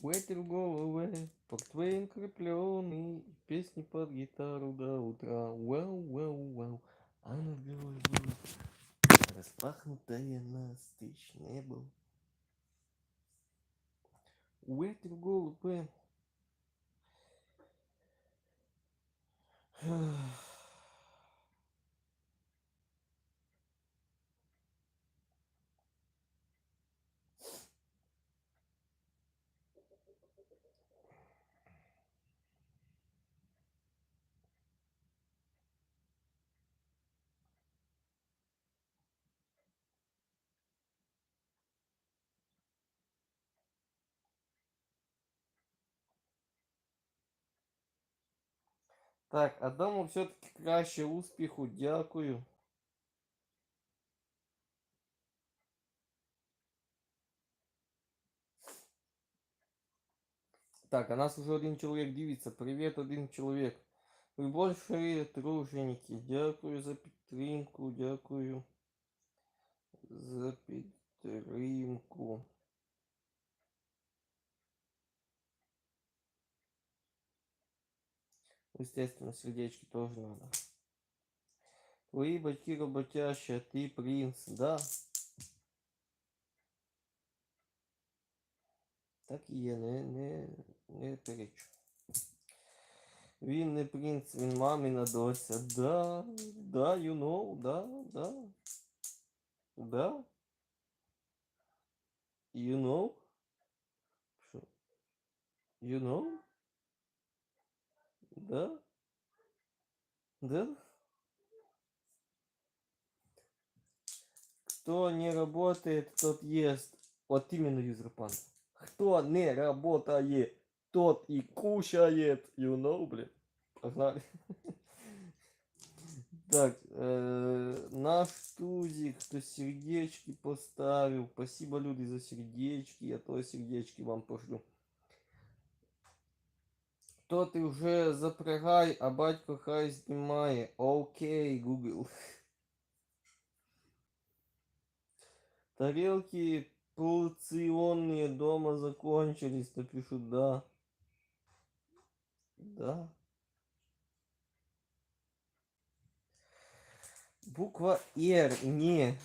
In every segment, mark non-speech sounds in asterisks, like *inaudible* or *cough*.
Ветер голове, портвейн крепленный, песни под гитару до утра. Вау, вау, вау. А над головой распахнутое настежь небо. Ветер в голове. Так, Адаму все-таки краще успіху, дякую. Так, а нас уже один чоловік дивиться. Привіт, один чоловік. Ви більше труженики. Дякую за підтримку, дякую за підтримку. Естественно, сердечки тоже надо. Твои батьки работящие, а ты принц, да? Так і є, не, не, не перечу. Він не принц, він мамина доця. Да, да, you know, да, да. Да. You know? Що? You know? Да? Да? Кто не работает, тот ест. Вот именно юзерпан. Кто не работает, тот и кушает. You know, блин. Погнали. *laughs* Так, э, наш тузик, кто сердечки поставил. Спасибо, люди, за сердечки. Я тоже сердечки вам пошлю. То ти вже запрягай, а батько хай знімає. Окей, Google. *laughs* Тарелки порционные дома закончились, напишу да. Да. Буква Р, не.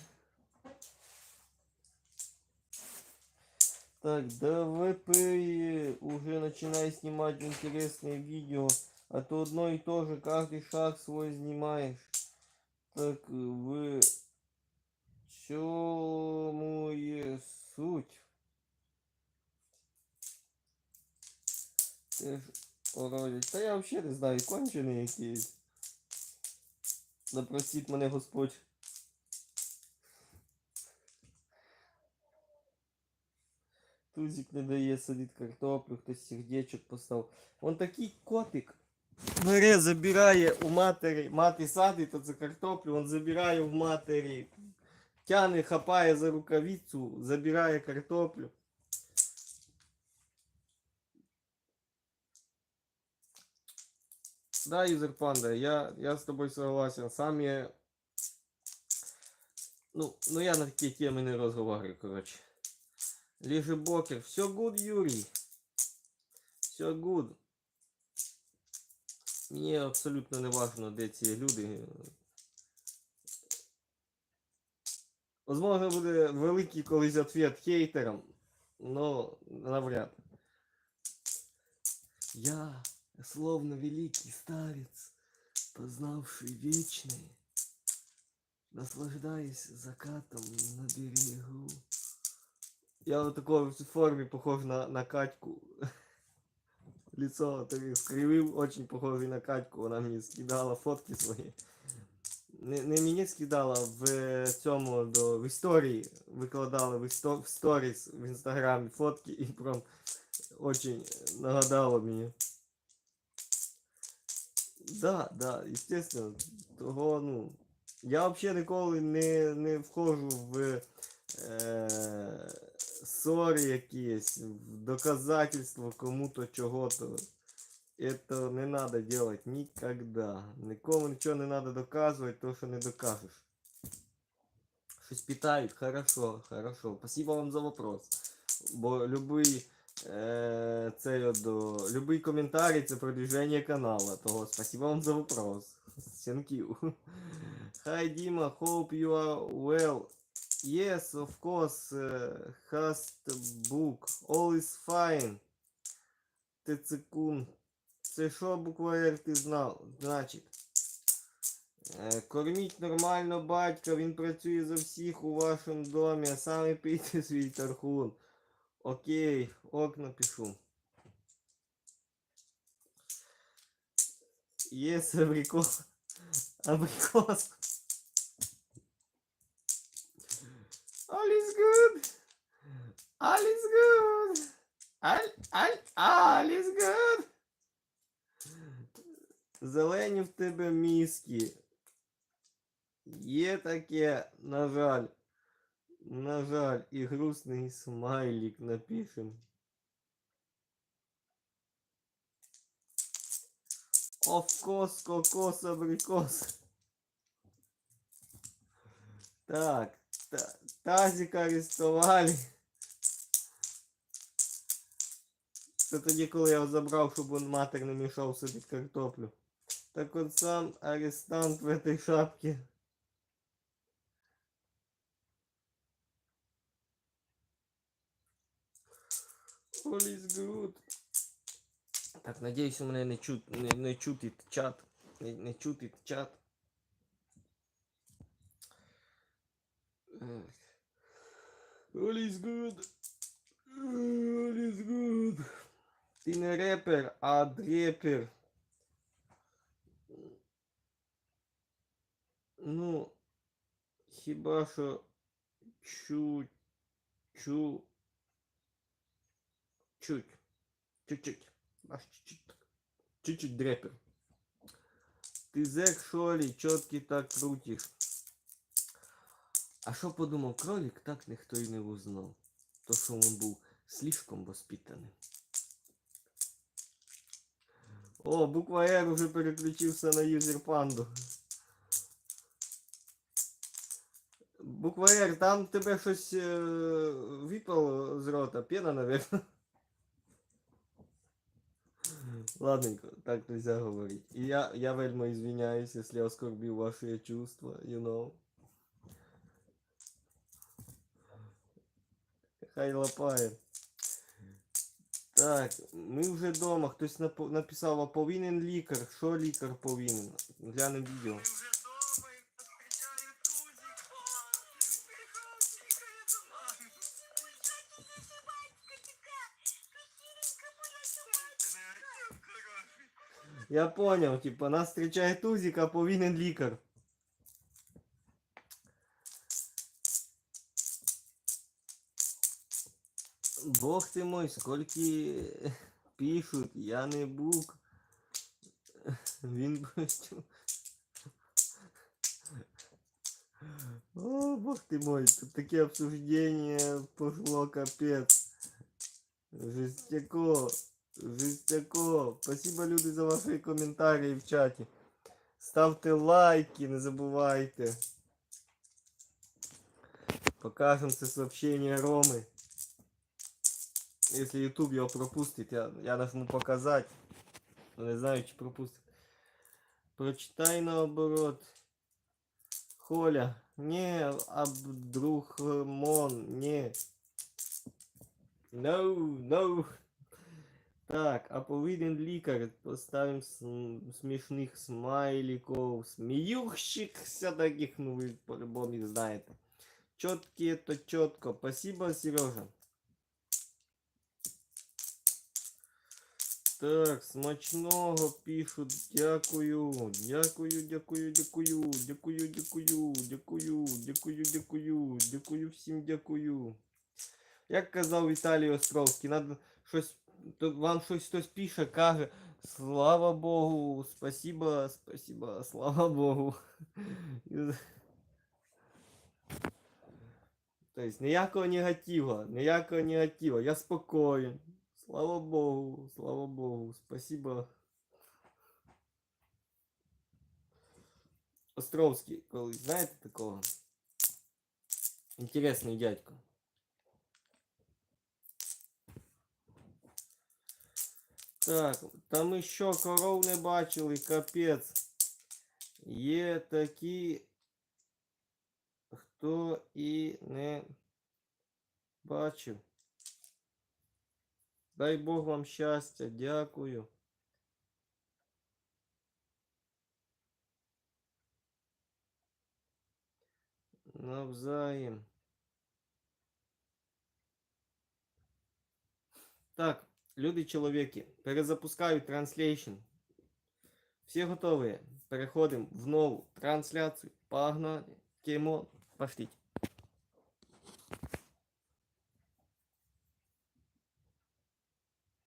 Так, ДВП уже начинай снимать интересные видео, а то одно и то же, каждый шаг свой снимаешь. Так, в чому є суть? Ти ж уродець. Та я взагалі не знаю, кончений якийсь. Да простить мене Господь. Тузик не дає солить картоплю, хтось сердечок постав. Он такий котик. Бере, забирає у матері, мати садить оце картоплю, он забирає в матері. Тяне, хапає за рукавицю, забирає картоплю. Да, юзер панда, я, я с тобой согласен. Сам я... Ну, ну я на такі теми не розговорю, коротше. Ліже Бокер. Все good, Юрій. Все good. Мені абсолютно не важно, де ці люди. Возможно, буде великий колись ответ хейтерам, но навряд. Я, словно великий старец, познавший вечное, наслаждаясь закатом на берегу. Я в такой форме похож на, на Катьку. *laughs* Лицо так скривив, очень похожий на Катьку. Вона мені скидала фотки свої. Не, не мені скидала в цьому до в історії. Викладала в, істо, в сторіс в інстаграмі фотки і прям очень нагадало мені. Да, да, естественно. Того, ну. Я взагалі ніколи не, не входжу в. Е, ссори якісь, в доказательство кому-то чого-то. Это не надо делать никогда. Нікому нічого не надо доказувати, то що не докажеш. Щось питають, хорошо, хорошо. Спасибо вам за вопрос. Бо любий е, це до любий коментарі це продвиження каналу. Того спасибо вам за вопрос. Thank you. Hi Dima, hope you are well. Yes, of course, uh, hast book. All is fine. Тецекун. Це що Р ти знав? Значить. Е, Корміть нормально батька, він працює за всіх у вашому домі, а саме пийте *laughs* свій тархун. Окей, ок напишу. Yes, *laughs* абрикос. Абрикос. All is good. All is good. All, all, all is good. Зелені в тебе мізки. Є таке, на жаль. На жаль, і грустний смайлик напишем. Овкос, кокос, абрикос. Так, та, тазика арестували. Це тоді, коли я його забрав, щоб він матер не мішав собі картоплю. Так от сам арестант в этой шапке. All is good. Так, надіюсь, у мене не, чут, не, не чутить чат. Не, не чутить чат. Ех. All is good. All is good. Ти не репер, а дрепер. Ну, хіба що чуть, чу, чуть, чуть-чуть, аж чуть-чуть, чуть-чуть дрепер. Ти зек, що ли, чотки так крутиш. А що подумав кролик, так ніхто й не узнав. То, що він був слишком воспитаний. О, буква R уже переключився на юзер панду. Буква R, там тебе щось е, випало з рота, пена, наверное. Ладненько, так нельзя говорить. И я, я вельми извиняюсь, если я оскорбил ваши чувства, you know. Хай лапає. Так, ми вже вдома. Хтось написав, а повинен лікар. Що лікар повинен? Глянемо відео. Я понял, типа, нас встречает Тузик, а повинен лікар. Бог ты мой, скільки пишуть, я не бук. Він просто... О, бог ты мой, тут таке обсуждение пошло капец. Жестяко, жестяко. Спасибо, люди, за ваші коментарі в чаті. Ставте лайки, не забувайте. Покажем це сообщение Роми. Если YouTube его пропустит, я, я нажму показать. Но не знаю, чи пропустит. Прочитай наоборот. Холя. Не, Абдрухмон. Не. No, no. Так, а повинен лікар. Поставим см- смішних смайликов. Сміюхщикся таких, ну ви по-любому їх знаєте. Чоткі это чітко. Спасибо, Сережа. Так, смачного пишуть. Дякую. Дякую, дякую, дякую. Дякую, дякую, дякую, дякую, дякую. Дякую всім дякую. Як казав Віталій Островський, надо щось. Вам щось хтось пише, каже. Слава Богу, спасибо, спасибо, слава Богу. *laughs* Тобто ніякого негатива, ніякого негатива. Я спокоен. Слава Богу, слава Богу, спасибо. Островський, колись знаєте такого? Інтересний дядько. Так, та ми що, коров не бачили, капець. Є такі, хто і не бачив. Дай Бог вам щастя, дякую. Навзаєм. Так, люди чоловіки, перезапускаю транслейшн. Всі готові? Переходимо в нову трансляцію. Погнали. Кімо, пошліть.